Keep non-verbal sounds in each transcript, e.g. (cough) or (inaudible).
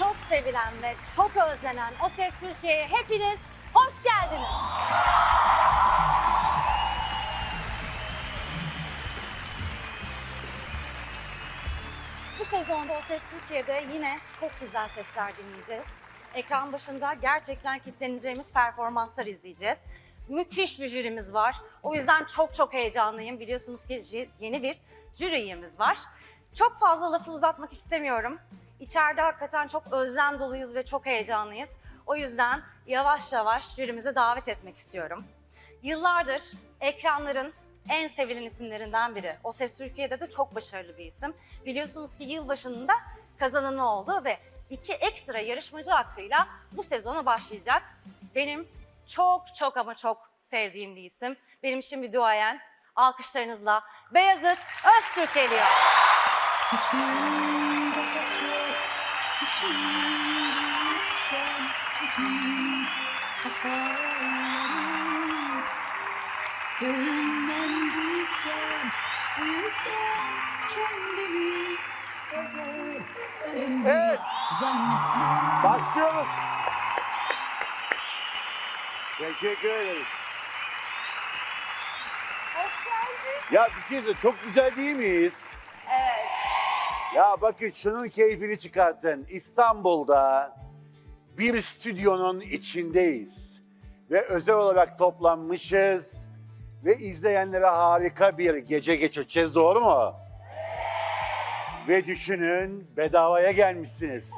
çok sevilen ve çok özlenen O Ses Türkiye'ye hepiniz hoş geldiniz. Bu sezonda O Ses Türkiye'de yine çok güzel sesler dinleyeceğiz. Ekran başında gerçekten kitleneceğimiz performanslar izleyeceğiz. Müthiş bir jürimiz var. O yüzden çok çok heyecanlıyım. Biliyorsunuz ki yeni bir jüri üyemiz var. Çok fazla lafı uzatmak istemiyorum. İçeride hakikaten çok özlem doluyuz ve çok heyecanlıyız. O yüzden yavaş yavaş jürimize davet etmek istiyorum. Yıllardır ekranların en sevilen isimlerinden biri. O Ses Türkiye'de de çok başarılı bir isim. Biliyorsunuz ki yılbaşında kazananı oldu ve iki ekstra yarışmacı hakkıyla bu sezona başlayacak. Benim çok çok ama çok sevdiğim bir isim. Benim için bir duayen. Alkışlarınızla Beyazıt Öztürk geliyor. Bizden, kendimi özel Evet. Başlıyoruz. Teşekkür ederim. Hoş geldin. Ya bir şey söyle, çok güzel değil miyiz? Evet. Ya bakın şunun keyfini çıkartın. İstanbul'da bir stüdyonun içindeyiz. Ve özel olarak toplanmışız. Ve izleyenlere harika bir gece geçireceğiz, doğru mu? Ve düşünün, bedavaya gelmişsiniz.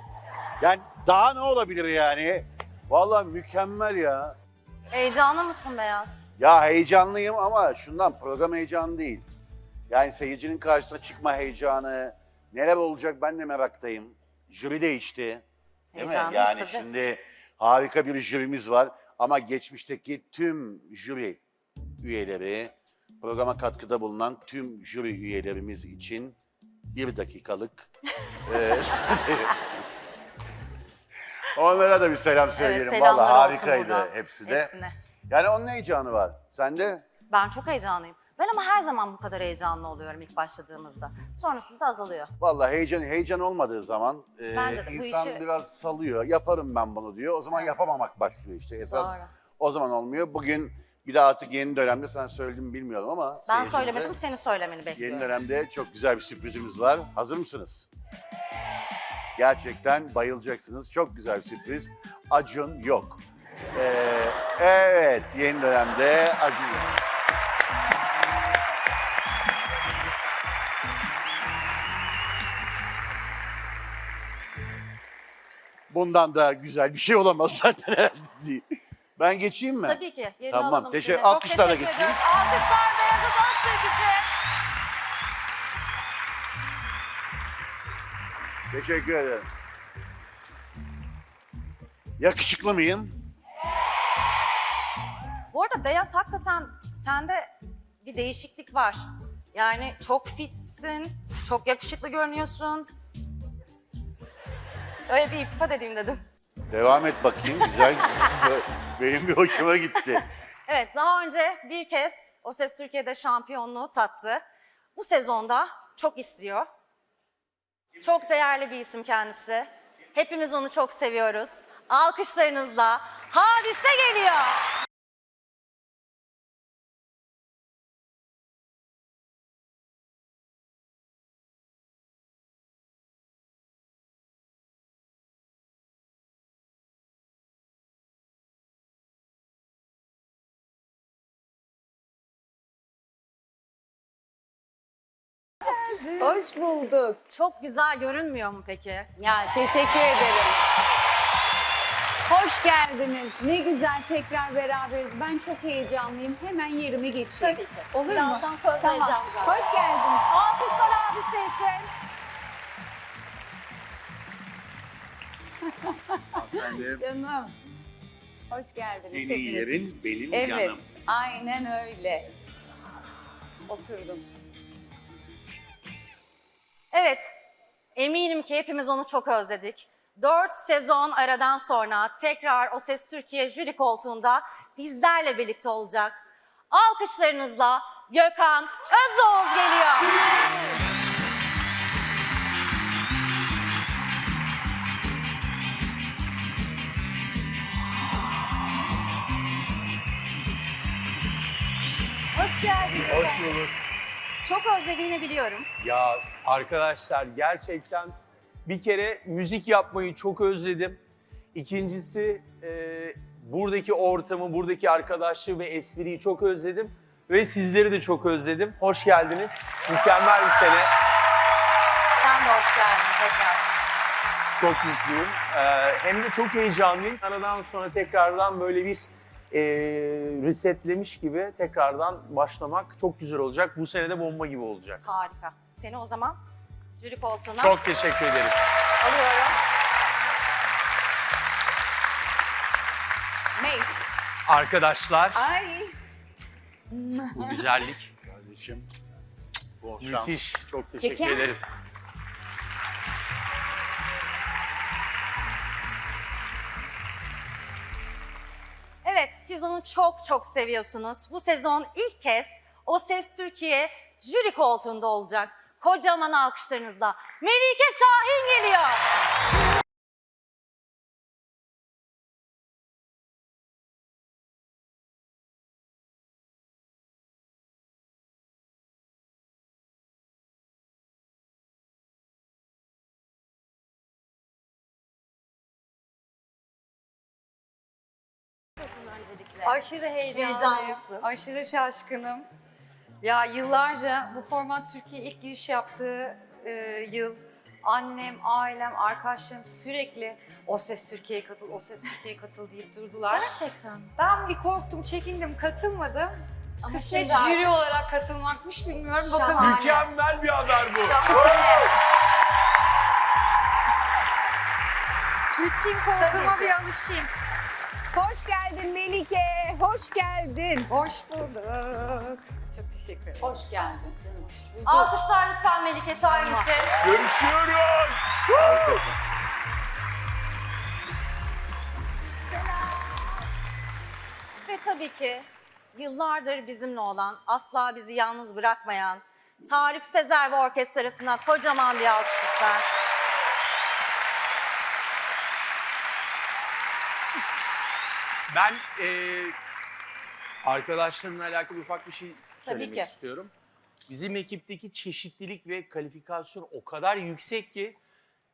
Yani daha ne olabilir yani? Vallahi mükemmel ya. Heyecanlı mısın Beyaz? Ya heyecanlıyım ama şundan program heyecanı değil. Yani seyircinin karşısına çıkma heyecanı, neler olacak ben de meraktayım. Jüri değişti. Değil mi? Yani tabii. şimdi harika bir jürimiz var ama geçmişteki tüm jüri üyeleri, programa katkıda bulunan tüm jüri üyelerimiz için bir dakikalık (laughs) e, Onlara da bir selam söyleyelim. selamlar Vallahi olsun harikaydı buradan hepsi de. hepsine. Yani onun heyecanı var. Sende? Ben çok heyecanlıyım. Ben ama her zaman bu kadar heyecanlı oluyorum ilk başladığımızda. Sonrasında azalıyor. Vallahi heyecan heyecan olmadığı zaman e, Bence de bu insan işi- biraz salıyor. Yaparım ben bunu diyor. O zaman yapamamak başlıyor işte. Esas Doğru. o zaman olmuyor. Bugün bir de artık yeni dönemde sen söyledin mi bilmiyorum ama Ben seyircimize söylemedim, senin söylemeni Yeni bekliyorum. dönemde çok güzel bir sürprizimiz var. Hazır mısınız? Gerçekten bayılacaksınız. Çok güzel bir sürpriz. Acun yok. Ee, evet, yeni dönemde Acun yok. Bundan da güzel bir şey olamaz zaten herhalde değil. Ben geçeyim mi? Tabii ki. Yerini Tamam, alalım teşekkür- size. Çok alkışlarla teşekkür geçeyim. ediyoruz. Alkışlar Beyazıt Öztürk için. Teşekkür ederim. Yakışıklı mıyım? Bu arada Beyaz hakikaten sende bir değişiklik var. Yani çok fitsin, çok yakışıklı görünüyorsun. Öyle bir iltifat edeyim dedim. Devam et bakayım. Güzel. (laughs) Benim bir hoşuma gitti. Evet, daha önce bir kez O Ses Türkiye'de şampiyonluğu tattı. Bu sezonda çok istiyor. Çok değerli bir isim kendisi. Hepimiz onu çok seviyoruz. Alkışlarınızla Hadise geliyor. Hoş bulduk. Çok güzel görünmüyor mu peki? Ya teşekkür ederim. Hoş geldiniz. Ne güzel tekrar beraberiz. Ben çok heyecanlıyım. Hemen yerimi geçeyim. Tabii ki. Olur Birazdan mu? söz tamam. vereceğim zaten. Hoş geldin. Alkışlar Hadise için. (laughs) Canım. Hoş geldiniz. Senin hepiniz. yerin benim Evet, yanım. aynen öyle. Oturdum. Evet, eminim ki hepimiz onu çok özledik. Dört sezon aradan sonra tekrar O Ses Türkiye jüri koltuğunda bizlerle birlikte olacak. Alkışlarınızla Gökhan Özoğuz geliyor. Hoş geldiniz. Hoş bulduk. Çok özlediğini biliyorum. Ya arkadaşlar gerçekten bir kere müzik yapmayı çok özledim. İkincisi e, buradaki ortamı, buradaki arkadaşlığı ve espriyi çok özledim. Ve sizleri de çok özledim. Hoş geldiniz. Mükemmel bir sene. Sen de hoş geldin tekrar. Çok mutluyum. Ee, hem de çok heyecanlıyım. Aradan sonra tekrardan böyle bir e, resetlemiş gibi tekrardan başlamak çok güzel olacak. Bu sene de bomba gibi olacak. Harika. Seni o zaman jüri koltuğuna Çok teşekkür ederim. alıyorum. Mate. Arkadaşlar Ay. bu güzellik Kardeşim. Bol şans. müthiş. Çok teşekkür Peki. ederim. Evet, siz onu çok çok seviyorsunuz. Bu sezon ilk kez O Ses Türkiye jüri koltuğunda olacak. Kocaman alkışlarınızla Melike Şahin geliyor. Öncelikle? Aşırı heyecanlıyım. Heyecanlısın. Aşırı şaşkınım. Ya yıllarca bu format Türkiye ilk giriş yaptığı e, yıl annem, ailem, arkadaşlarım sürekli O Ses Türkiye'ye katıl, O Ses Türkiye'ye katıl deyip durdular. Gerçekten. Ben bir korktum, çekindim, katılmadım. Ama Kısmet şimdi jüri artık- olarak katılmakmış bilmiyorum. Şahane. Bakalım. Mükemmel bir haber bu. Tabii koltuğuma bir alışayım. Hoş geldin Melike, hoş geldin. Hoş bulduk. Çok teşekkür ederim. Hoş geldin canım. Alkışlar lütfen Melike Şahin için. Görüşüyoruz. Ve tabii ki yıllardır bizimle olan, asla bizi yalnız bırakmayan Tarık Sezer ve orkestrasına kocaman bir alkış lütfen. Ben e, arkadaşlarımla alakalı ufak bir şey söylemek ki. istiyorum. Bizim ekipteki çeşitlilik ve kalifikasyon o kadar yüksek ki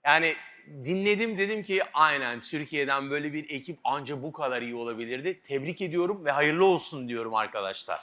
yani dinledim dedim ki aynen Türkiye'den böyle bir ekip anca bu kadar iyi olabilirdi. Tebrik ediyorum ve hayırlı olsun diyorum arkadaşlar.